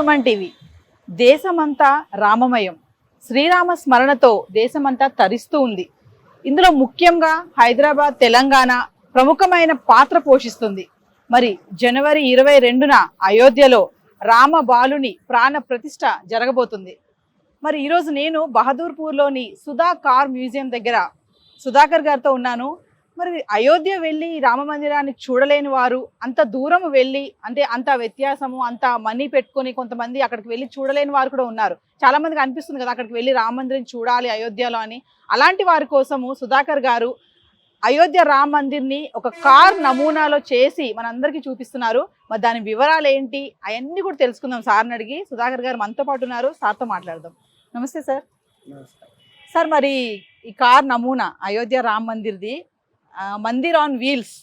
Suman TV. దేశమంతా రామమయం. శ్రీరామ స్మరణతో దేశమంతా తరిస్తూ ఉంది. ఇందులో ముఖ్యంగా హైదరాబాద్ తెలంగాణ ప్రముఖమైన పాత్ర పోషిస్తుంది. మరి జనవరి ఇరవై రెండున అయోధ్యలో రామ బాలుని ప్రాణ ప్రతిష్ట జరగబోతుంది. మరి ఈరోజు నేను బహదూర్పూర్లోని సుధా కార్ మ్యూజియం దగ్గర సుధాకర్ గారితో ఉన్నాను. మరి అయోధ్య వెళ్ళి రామ మందిరాన్ని చూడలేని వారు అంత దూరం వెళ్ళి అంటే అంత వ్యత్యాసము అంత మనీ పెట్టుకొని కొంతమంది అక్కడికి వెళ్ళి చూడలేని వారు కూడా ఉన్నారు. చాలా మందికి అనిపిస్తుంది కదా అక్కడికి వెళ్ళి రామ మందిరం చూడాలి అయోధ్యలో అని. అలాంటి వారి కోసము సుధాకర్ గారు అయోధ్య రామ మందిర్ని ఒక కార్ నమూనాలో చేసి మనందరికీ చూపిస్తున్నారు. మరి దాని వివరాలు ఏంటి అవన్నీ కూడా తెలుసుకుందాం. సార్ని అడిగి సుధాకర్ గారు మనతో పాటు ఉన్నారు. సార్తో మాట్లాడదాం. నమస్తే సార్. సార్ మరి ఈ కార్ నమూనా అయోధ్య రామ్ మందిర్ది మందిర్ ఆన్ వీల్స్.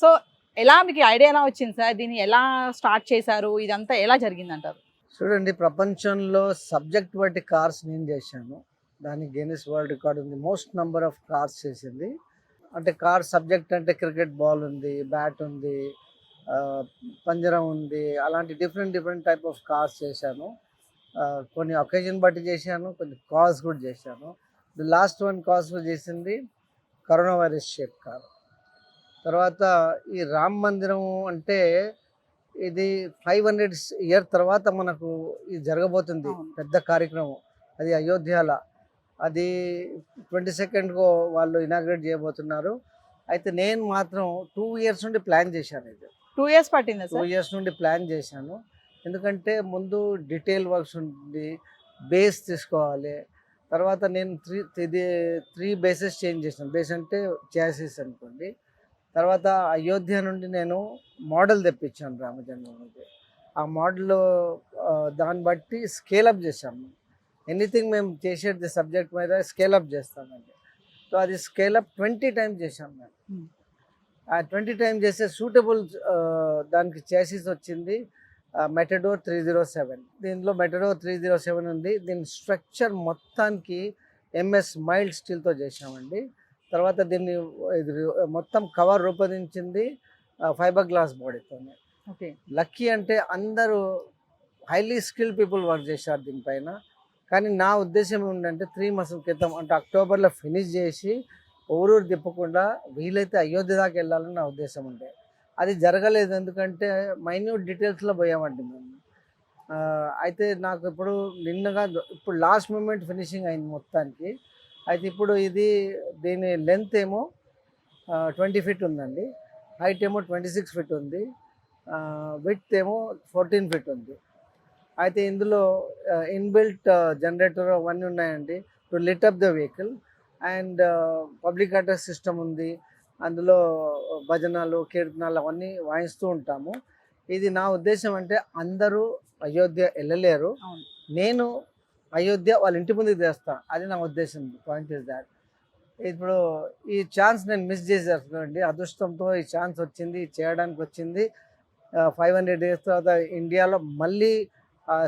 సో ఎలా మీకు ఐడియా ఎలా వచ్చింది సార్? దీన్ని ఎలా స్టార్ట్ చేశారు? ఇదంతా ఎలా జరిగింది అంటారు చూడండి ప్రపంచంలో సబ్జెక్ట్ బట్టి కార్స్ నేను చేశాను. దానికి గిన్నిస్ వరల్డ్ రికార్డ్ ఉంది. మోస్ట్ నంబర్ ఆఫ్ కార్స్ చేసింది. అంటే కార్ సబ్జెక్ట్ అంటే క్రికెట్ బాల్ ఉంది బ్యాట్ ఉంది పంజరం ఉంది అలాంటి different different type of cars చేశాను. కొన్ని ఒకేజన్ బట్టి చేశాను కొన్ని కాల్స్ కూడా చేశాను. ది లాస్ట్ వన్ కాస్ చేసింది. కరోనా వైరస్ షేప్ కార్ తర్వాత ఈ రామ్ మందిరం అంటే ఇది ఫైవ్ హండ్రెడ్ ఇయర్ తర్వాత మనకు ఇది జరగబోతుంది. పెద్ద కార్యక్రమం. అది అయోధ్యల. అది ట్వంటీ సెకండ్కు వాళ్ళు ఇనాగ్రేట్ చేయబోతున్నారు. అయితే నేను మాత్రం టూ ఇయర్స్ నుండి ప్లాన్ చేశాను ఇది. టూ ఇయర్స్ పట్టిందా టూ ఇయర్స్ నుండి ప్లాన్ చేశాను. ఎందుకంటే ముందు డీటెయిల్ వర్క్స్ ఉంది బేస్ తీసుకోవాలి. తర్వాత నేను త్రీ ఇది త్రీ బేసెస్ చేంజ్ చేశాను. బేస్ అంటే చాసెస్ అనుకోండి. తర్వాత అయోధ్య నుండి నేను మోడల్ తెప్పించాను రామజన్మభూమికి. ఆ మోడల్ దాన్ని బట్టి స్కేలప్ చేశాము. ఎనీథింగ్ మేము చేసేది సబ్జెక్ట్ మీద స్కేలప్ చేస్తామండి. సో అది స్కేలప్ ట్వంటీ టైమ్స్ చేశాం మేము. Hmm. ఆ ట్వంటీ టైమ్స్ చేస్తే సూటబుల్ దానికి చేసిస్ వచ్చింది. మెటడోర్ త్రీ జీరో సెవెన్ దీనిలో మెటడోర్ త్రీ జీరో సెవెన్ ఉంది. దీని స్ట్రక్చర్ మొత్తానికి ఎంఎస్ మైల్డ్ స్టీల్తో చేసామండి తర్వాత దీన్ని ఇది మొత్తం కవర్ రూపొందించింది ఫైబర్ గ్లాస్ బాడీతోనే ఓకే. లక్కీ అంటే అందరూ హైలీ స్కిల్ పీపుల్ వర్క్ చేశారు దీనిపైన. కానీ నా ఉద్దేశం ఏంటంటే త్రీ మంత్స్ క్రితం అంటే అక్టోబర్లో ఫినిష్ చేసి ఊరూరు తిప్పకుండా వీలైతే అయోధ్య దాకా వెళ్ళాలని నా ఉద్దేశం ఉండే. అది జరగలేదు. ఎందుకంటే మైన్యూట్ డీటెయిల్స్లో పోయామండి మేము. అయితే నాకు ఇప్పుడు నిన్నగా ఇప్పుడు లాస్ట్ మూమెంట్ ఫినిషింగ్ అయింది మొత్తానికి. అయితే ఇప్పుడు ఇది దీని లెంత్ ఏమో ట్వంటీ ఫీట్ ఉందండి. హైట్ ఏమో ట్వంటీ సిక్స్ ఫీట్ ఉంది. విత్ ఏమో ఫోర్టీన్ ఫీట్ ఉంది. అయితే ఇందులో ఇన్బిల్ట్ జనరేటర్ అవన్నీ ఉన్నాయండి. To lit up the vehicle and public address system ఉంది. అందులో భజనలు కీర్తనాలు అవన్నీ వాయిస్తూ ఉంటాము. ఇది నా ఉద్దేశం అంటే అందరూ అయోధ్య వెళ్ళలేరు. నేను అయోధ్య వాళ్ళ ఇంటి ముందుకు తెస్తా అది నా ఉద్దేశం పాయింట్ ఇస్ దాట్ ఇప్పుడు ఈ ఛాన్స్ నేను మిస్ చేసేస్తున్నానండి అదృష్టంతో ఈ ఛాన్స్ వచ్చింది చేయడానికి వచ్చింది. ఫైవ్ హండ్రెడ్ డేస్ తర్వాత ఇండియాలో మళ్ళీ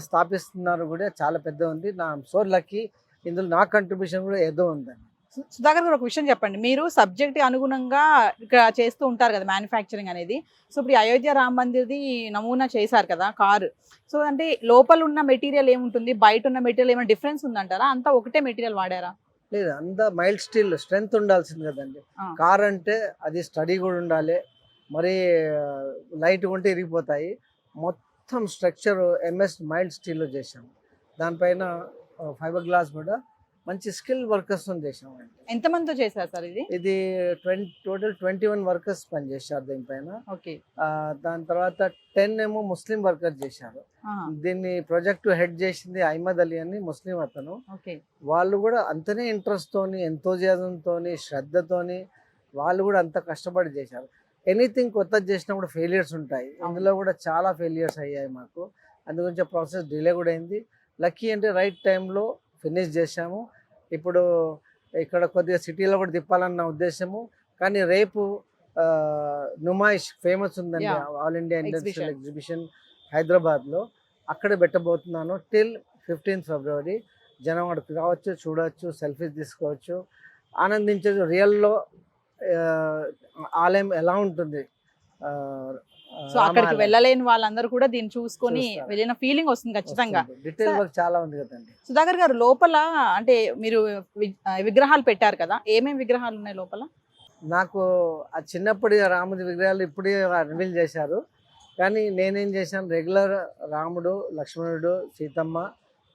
స్థాపిస్తున్నారు కూడా చాలా పెద్ద ఉంది. నా సో లక్కీ ఇందులో నా కంట్రిబ్యూషన్ కూడా ఏదో ఉందండి. సుధాకర్ గారు ఒక విషయం చెప్పండి. మీరు సబ్జెక్ట్ అనుగుణంగా ఇక్కడ చేస్తూ ఉంటారు కదా మ్యానుఫ్యాక్చరింగ్ అనేది. సో ఇప్పుడు ఈ అయోధ్య రామ్ మందిర్ది నమూనా చేశారు కదా కారు. సో అంటే లోపల ఉన్న మెటీరియల్ ఏముంటుంది? బయట ఉన్న మెటీరియల్ ఏమైనా డిఫరెన్స్ ఉందంటారా? అంతా ఒకటే మెటీరియల్ వాడారా? లేదు అంత మైల్డ్ స్టీల్ స్ట్రెంగ్త్ ఉండాల్సింది కదండి. కార్ అంటే అది స్టడీ కూడా ఉండాలి. మరి లైట్ ఉంటే ఇరిగిపోతాయి. మొత్తం స్ట్రక్చర్ ఎంఎస్ మైల్డ్ స్టీల్లో చేశాము. దానిపైన ఫైబర్ గ్లాస్ కూడా మంచి స్కిల్ వర్కర్స్ చేసామండి ఎంతమందితో చేశారు సార్ ఇది? ఇది టోటల్ ట్వంటీ వన్ వర్కర్స్ పనిచేశారు దీనిపైన. ఓకే. దాని తర్వాత టెన్ ఏమో ముస్లిం వర్కర్ చేశారు. దీన్ని ప్రాజెక్ట్ హెడ్ చేసింది అహ్మద్ అలీ అని ముస్లిం అతను. ఓకే. వాళ్ళు కూడా అంతనే ఇంట్రెస్ట్ తోని ఎంతోజియాజంతోని శ్రద్ధతోని వాళ్ళు కూడా అంత కష్టపడి చేశారు. ఎనీథింగ్ కొత్తది చేసినప్పుడు ఫెయిలియర్స్ ఉంటాయి. అందులో కూడా చాలా ఫెయిలియర్స్ అయ్యాయి మాకు. అందుగురించి ప్రాసెస్ డిలే కూడా అయింది. లక్కీ అంటే రైట్ టైంలో ఫినిష్ చేశాము. ఇప్పుడు ఇక్కడ కొద్దిగా సిటీలో కూడా తిప్పాలన్న ఉద్దేశము. కానీ రేపు నుమాయిష్ ఫేమస్ ఉందండి. All India industrial. ఎగ్జిబిషన్. హైదరాబాద్లో. అక్కడ పెట్టబోతున్నాను టిల్ ఫిఫ్టీన్త్ ఫిబ్రవరి. జనం అక్కడికి రావచ్చు చూడవచ్చు సెల్ఫీస్ తీసుకోవచ్చు. ఆనందించవచ్చు రియల్లో ఆలయం ఎలా ఉంటుంది? సో అక్కడికి వెళ్ళలేని వాళ్ళందరూ కూడా దీన్ని చూసుకొని. వెళ్ళిన ఫీలింగ్ వస్తుంది ఖచ్చితంగా. చాలా ఉంది కదండి సుధాకర్ గారు లోపల అంటే మీరు విగ్రహాలు పెట్టారు కదా ఏమేమి విగ్రహాలు ఉన్నాయి లోపల? నాకు ఆ చిన్నప్పటి రాముడి విగ్రహాలు ఇప్పుడే రివీల్ చేశారు. కానీ నేనేం చేశాను రెగ్యులర్ రాముడు లక్ష్మణుడు సీతమ్మ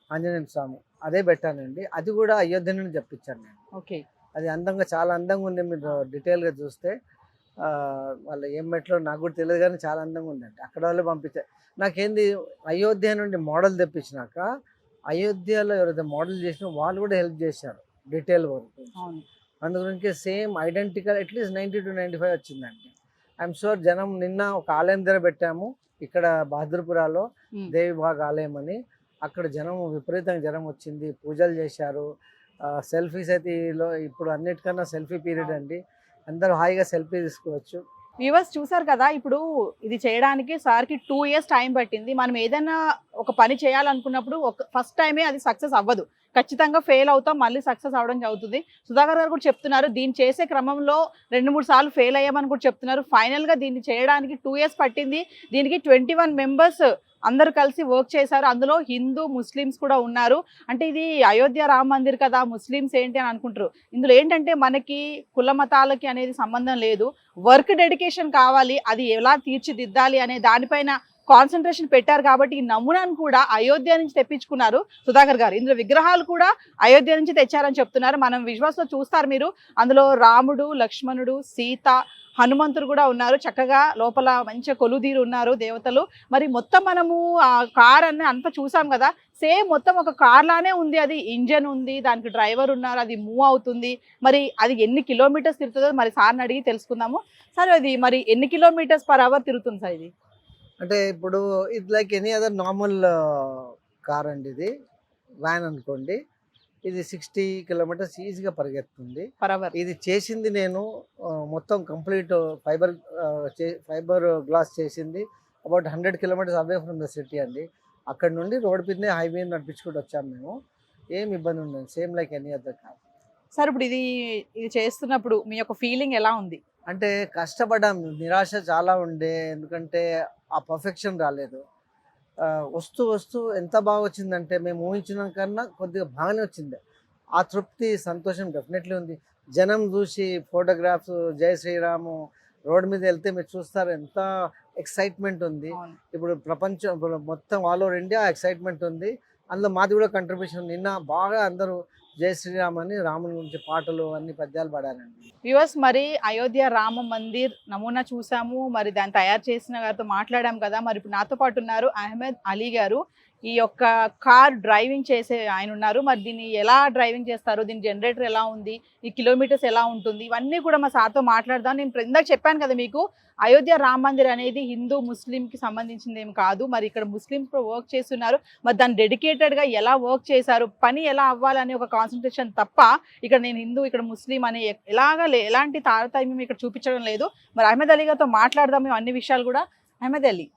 ఆంజనేయ స్వామి అదే పెట్టానండి. అది కూడా అయోధ్య నుండి చెప్పించాను నేను. ఓకే. అది అందంగా చాలా అందంగా ఉంది మీరు డీటెయిల్గా చూస్తే. వాళ్ళు ఏం మెట్లో నాకు కూడా తెలియదు కానీ చాలా అందంగా ఉందండి అక్కడ వాళ్ళు పంపించారు. నాకేంది అయోధ్య నుండి మోడల్ తెప్పించినాక అయోధ్యలో ఎవరైతే మోడల్ చేసినా వాళ్ళు కూడా హెల్ప్ చేశారు డీటెయిల్ వర్క్ అవును. అందు గురించి same identical at least ninety to ninety five వచ్చిందండి. ఐఎమ్ షూర్ జనం నిన్న ఒక ఆలయం దగ్గర పెట్టాము ఇక్కడ బహదూర్పురాలో. దేవి బాగ్ ఆలయం అని. అక్కడ జనం విపరీతంగా జనం వచ్చింది పూజలు చేశారు. సెల్ఫీస్ అయితే ఇప్పుడు అన్నిటికన్నా సెల్ఫీ పీరియడ్ అండి. అందరూ హాయిగా సెల్ఫీ తీసుకోవచ్చు. వ్యూవర్స్ చూసారు కదా ఇప్పుడు ఇది చేయడానికి సార్కి టూ ఇయర్స్ టైం పట్టింది. మనం ఏదైనా ఒక పని చేయాలనుకున్నప్పుడు ఒక ఫస్ట్ టైమే అది సక్సెస్ అవ్వదు. ఖచ్చితంగా ఫెయిల్ అవుతాం మళ్ళీ సక్సెస్ అవడం జరుగుతుంది. సుధాకర్ గారు కూడా చెప్తున్నారు దీన్ని చేసే క్రమంలో రెండు మూడు సార్లు ఫెయిల్ అయ్యామని కూడా చెప్తున్నారు. ఫైనల్గా దీన్ని చేయడానికి టూ ఇయర్స్ పట్టింది. దీనికి ట్వంటీ వన్ మెంబర్స్ అందరు కలిసి వర్క్ చేశారు. అందులో హిందూ ముస్లిమ్స్ కూడా ఉన్నారు. అంటే ఇది అయోధ్య రామ మందిర్ కదా ముస్లిమ్స్ ఏంటి అని అనుకుంటారు. ఇందులో ఏంటంటే మనకి కుల మతాలకి అనేది సంబంధం లేదు. వర్క్ డెడికేషన్ కావాలి అది ఎలా తీర్చిదిద్దాలి అనే దానిపైన కాన్సన్ట్రేషన్ పెట్టారు కాబట్టి ఈ నమూనాను కూడా అయోధ్య నుంచి తెప్పించుకున్నారు. సుధాకర్ గారు ఇందులో విగ్రహాలు కూడా అయోధ్య నుంచి తెచ్చారని చెప్తున్నారు. మనం విశ్వాసంలో చూస్తారు మీరు. అందులో రాముడు లక్ష్మణుడు సీత హనుమంతుడు కూడా ఉన్నారు. చక్కగా లోపల మంచిగా కొలుదీరు ఉన్నారు దేవతలు. మరి మొత్తం మనము ఆ కార్ అన్ని అంతా చూసాం కదా. సేమ్ మొత్తం ఒక కార్ లానే ఉంది. అది ఇంజన్ ఉంది దానికి డ్రైవర్ ఉన్నారు అది మూవ్ అవుతుంది. మరి అది ఎన్ని కిలోమీటర్స్ తిరుగుతుందో మరి సార్ని అడిగి తెలుసుకుందాము. సార్ అది మరి ఎన్ని కిలోమీటర్స్ పర్ అవర్ తిరుగుతుంది సార్ ఇది? అంటే ఇప్పుడు ఇది like any other normal car అండి ఇది. వ్యాన్ అనుకోండి. ఇది సిక్స్టీ కిలోమీటర్స్ ఈజీగా పరిగెత్తుంది. ఇది చేసింది నేను ఆ, మొత్తం కంప్లీట్ ఫైబర్ ఫైబర్ గ్లాస్ చేసింది. About hundred kilometres away from the city అండి. అక్కడ నుండి రోడ్ మీదనే హైవే నడిపించుకుంటూ వచ్చాము మేము. ఏం ఇబ్బంది ఉండదు. Same like any other car sir ఇప్పుడు ఇది ఇది చేస్తున్నప్పుడు మీ యొక్క ఫీలింగ్ ఎలా ఉంది? అంటే కష్టపడ్డాం నిరాశ చాలా ఉండే. ఎందుకంటే ఆ పర్ఫెక్షన్ రాలేదు. వస్తూ వస్తూ ఎంత బాగా వచ్చిందంటే మేము ఊహించిన కన్నా కొద్దిగా బాగానే వచ్చింది. ఆ తృప్తి సంతోషం డెఫినెట్లీ ఉంది. జనం చూసి ఫోటోగ్రాఫ్స్ జై శ్రీరాము రోడ్ మీద వెళ్తే మీరు చూస్తారు ఎంత ఎక్సైట్మెంట్ ఉంది. ఇప్పుడు ప్రపంచం ఇప్పుడు మొత్తం ఆల్ ఓవర్ ఇండియా ఎక్సైట్మెంట్ ఉంది. అందులో మాది కూడా కంట్రిబ్యూషన్ నిన్న బాగా అందరూ జై శ్రీరామ్ అని రాముని గురించి పాటలు అన్ని పద్యాలు పాడారండి. వ్యూవర్స్ మరి అయోధ్య రామ మందిర్ నమూనా చూసాము. మరి దాన్ని తయారు చేసిన గారితో మాట్లాడాం కదా. మరి ఇప్పుడు నాతో పాటు ఉన్నారు అహ్మద్ అలీ గారు. ఈ యొక్క కార్ డ్రైవింగ్ చేసే ఆయన ఉన్నారు. మరి దీన్ని ఎలా డ్రైవింగ్ చేస్తారు? దీని జనరేటర్ ఎలా ఉంది? ఈ కిలోమీటర్స్ ఎలా ఉంటుంది? ఇవన్నీ కూడా మా సార్తో మాట్లాడదాం. నేను ఇందాక చెప్పాను కదా మీకు అయోధ్య రామ మందిర్ అనేది హిందూ ముస్లింకి సంబంధించింది ఏం కాదు. మరి ఇక్కడ ముస్లిమ్స్ కూడా వర్క్ చేస్తున్నారు. మరి దాన్ని డెడికేటెడ్గా ఎలా వర్క్ చేశారు? పని ఎలా అవ్వాలనే ఒక కాన్సన్ట్రేషన్ తప్ప ఇక్కడ నేను హిందూ ఇక్కడ ముస్లిం అనే ఎ- ఎలాగా ఎలాంటి తారతమ్యం ఇక్కడ చూపించడం లేదు. మరి అహ్మద్ అలీ గారితో మాట్లాడదాం. మేము అన్ని విషయాలు కూడా अहमद अली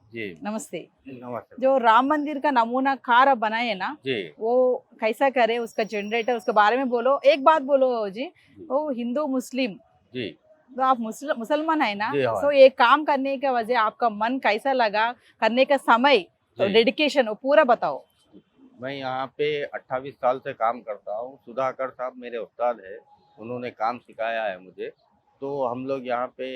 नमस्ते नमस्ते जो राम मंदिर का नमूना कार बनाए ना वो कैसा करे उसका जनरेटर उसके बारे में बोलो एक बात बोलो जी, जी। वो हिंदू मुस्लिम जी तो आप मुसलमान है ना तो ये काम करने के वजह आपका मन कैसा लगा करने का समय तो डेडिकेशन वो पूरा बताओ मैं यहाँ पे 28 साल से काम करता हूँ सुधाकर साहब मेरे उस्ताद है उन्होंने काम सिखाया है मुझे तो हम लोग यहाँ पे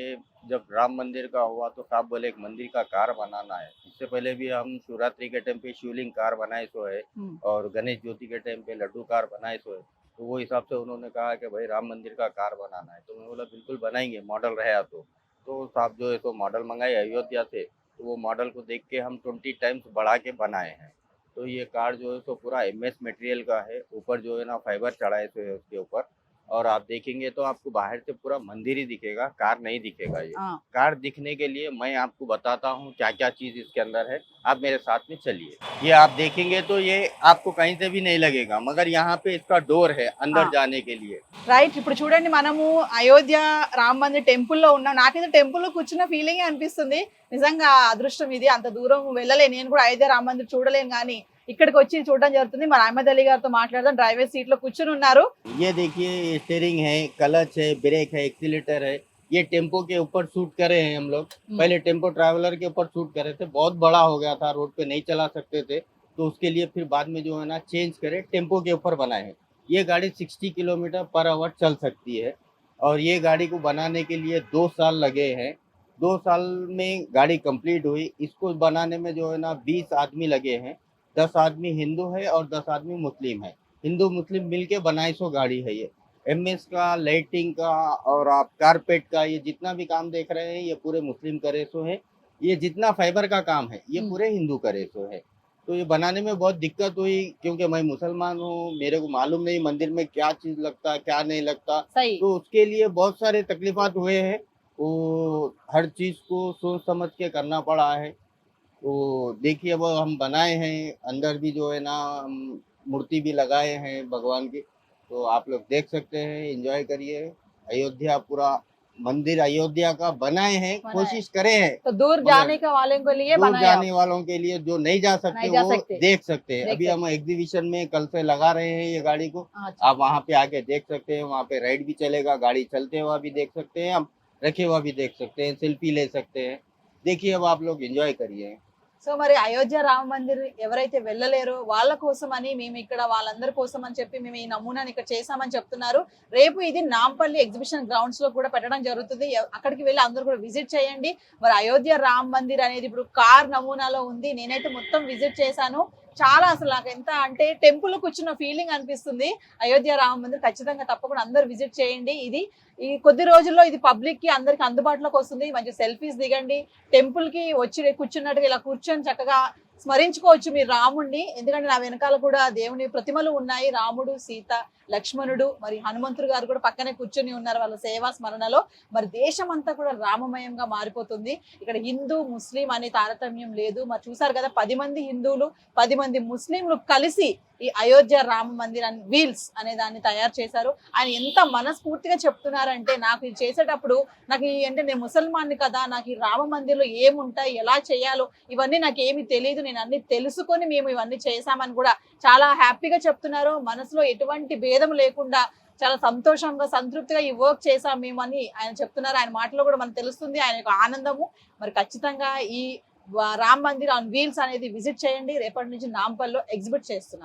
जब राम मंदिर का हुआ तो साहब बोले एक मंदिर का कार बनाना है। इससे पहले भी हम शिवरात्रि के टाइम पे शिवलिंग कार बनाए सो है हम्म। और गणेश ज्योति के टाइम पे लड्डू कार बनाए सो है। तो वो हिसाब से उन्होंने कहा कि भाई राम मंदिर का कार बनाना है। तो मैं बोला बिल्कुल बनाएँगे मॉडल रहा तो। तो साहब जो है सो मॉडल मंगाए अयोध्या से। तो वो मॉडल को देख के हम ट्वेंटी टाइम्स बढ़ा के बनाए हैं। तो ये कार जो है सो पूरा एम एस मटेरियल का है। ऊपर जो है ना फाइबर चढ़ाए हुए है उसके ऊपर। और आप देखेंगे तो आपको बाहर से पूरा मंदिर ही दिखेगा कार नहीं दिखेगा ये ఆ, कार दिखने के लिए मैं आपको बताता हूँ क्या क्या चीज इसके अंदर है आप मेरे साथ में चलिए ये आप देखेंगे तो ये आपको कहीं से भी नहीं लगेगा मगर यहाँ पे इसका डोर है अंदर हाँ। जाने के लिए రైట్ ఇప్పుడు చూడండి మనము అయోధ్య రామ మందిర్ టెంపుల్లో ఉన్నాం నాకైతే టెంపుల్లో కూర్చున్న ఫీలింగ్ అనిపిస్తుంది నిజంగా అదృష్టం ఇది అంత దూరం వెళ్ళలేను నేను కూడా అయోధ్య రామ మందిర్ చూడలేను కానీ ఇక్కడికి వచ్చి చూడడం జరుగుతుంది మన అహ్మద్ అలీ గారితో మాట్లాడదాం డ్రైవర్ సీట్ లో కూర్చుని ఉన్నారు ये देखिए स्टेयरिंग है क्लच है ब्रेक है एक्सीटर है ये टेम्पो के ऊपर शूट करे हैं हम लोग पहले टेम्पो ट्रैवलर के ऊपर शूट करे थे बहुत बड़ा हो गया था रोड पे नहीं चला सकते थे तो उसके लिए फिर बाद में जो है ना चेंज करे टेम्पो के ऊपर बनाए हैं ये गाड़ी 60 किलोमीटर पर आवर चल सकती है और ये गाड़ी को बनाने के लिए दो साल लगे हैं दो साल में गाड़ी कंप्लीट हुई इसको बनाने में जो है ना बीस आदमी लगे हैं दस आदमी हिंदू है और दस आदमी मुस्लिम है। हिंदू मुस्लिम मिलके बनाई सो गाड़ी है ये। एम एस का लाइटिंग का और आप कारपेट का ये जितना भी काम देख रहे हैं ये पूरे मुस्लिम करे सो है। ये जितना फाइबर का काम है ये हम्म। पूरे हिंदू करे सो है। तो ये बनाने में बहुत दिक्कत हुई क्योंकि मैं मुसलमान हूँ मेरे को मालूम नहीं मंदिर में क्या चीज़ लगता क्या नहीं लगता। तो उसके लिए बहुत सारे तकलीफात हुए हैं वो हर चीज़ को सोच समझ के करना पड़ा है। तो देखिए अब हम बनाए हैं अंदर भी जो है ना हम मूर्ति भी लगाए हैं भगवान की तो आप लोग देख सकते हैं एंजॉय करिए। अयोध्या पूरा मंदिर अयोध्या का बनाए हैं कोशिश करे हैं। तो दूर जाने के वाले के लिए दूर जाने वालों के लिए जो नहीं जा सकते नहीं जा वो सकते। देख सकते हैं। अभी हम एग्जीबिशन में कल से लगा रहे हैं ये गाड़ी को। अच्छा, आप वहाँ पे आके देख सकते हैं वहाँ पे राइड भी चलेगा गाड़ी चलते हुआ भी देख सकते हैं हम रखे हुआ भी देख सकते हैं सेल्फी ले सकते हैं। देखिए अब आप लोग एंजॉय करिए। సో మరి అయోధ్య రామ మందిర్ ఎవరైతే వెళ్ళలేరో వాళ్ళ కోసం అని మేము ఇక్కడ వాళ్ళందరి కోసం అని చెప్పి మేము ఈ నమూనాని ఇక్కడ చేసామని చెప్తున్నారు. రేపు ఇది నాంపల్లి ఎగ్జిబిషన్ గ్రౌండ్స్లో కూడా పెట్టడం జరుగుతుంది. అక్కడికి వెళ్ళి అందరూ కూడా విజిట్ చేయండి. మరి అయోధ్య రామ్ మందిర్ అనేది ఇప్పుడు కార్ నమూనాలో ఉంది. నేనైతే మొత్తం విజిట్ చేశాను. చాలా అసలు నాకు ఎంత అంటే టెంపుల్ కూర్చున్న ఫీలింగ్ అనిపిస్తుంది. అయోధ్య రామ మందిర్ ఖచ్చితంగా తప్పకుండా అందరు విజిట్ చేయండి. ఇది ఈ కొద్ది రోజుల్లో ఇది పబ్లిక్కి అందరికి అందుబాటులోకి వస్తుంది. మంచి సెల్ఫీస్ దిగండి. టెంపుల్కి వచ్చి కూర్చున్నట్టుగా ఇలా కూర్చొని చక్కగా స్మరించుకోవచ్చు మీరు రాముడిని ఎందుకంటే నా వెనకాల కూడా దేవుని ప్రతిమలు ఉన్నాయి. రాముడు సీత లక్ష్మణుడు మరి హనుమంతుడు గారు కూడా పక్కనే కూర్చొని ఉన్నారు వాళ్ళ సేవా స్మరణలో. మరి దేశం అంతా కూడా రామమయంగా మారిపోతుంది. ఇక్కడ హిందూ ముస్లిం అనే తారతమ్యం లేదు. మరి చూసారు కదా పది మంది హిందువులు పది మంది ముస్లింలు కలిసి ఈ అయోధ్య రామ మందిర్ అని వీల్స్ అనే దాన్ని తయారు చేశారు. ఆయన ఎంత మనస్ఫూర్తిగా చెప్తున్నారంటే నాకు ఇది చేసేటప్పుడు నాకు ఈ అంటే నేను ముసల్మాన్ని కదా నాకు ఈ రామ మందిర్లో ఏముంటాయి ఎలా చేయాలో ఇవన్నీ నాకు ఏమి తెలియదు నేను అన్ని తెలుసుకొని మేము ఇవన్నీ చేశామని కూడా చాలా హ్యాపీగా చెప్తున్నారు. మనసులో ఎటువంటి భేదం లేకుండా చాలా సంతోషంగా సంతృప్తిగా ఈ వర్క్ చేసాం మేము అని ఆయన చెప్తున్నారు. ఆయన మాటలో కూడా మనకు తెలుస్తుంది. ఆయన యొక్క ఆనందము. మరి ఖచ్చితంగా ఈ రామ్ మందిర్ ఆన్ వీల్స్ అనేది విజిట్ చేయండి. రేపటి నుంచి నాంపల్లో ఎగ్జిబిట్ చేస్తున్నారు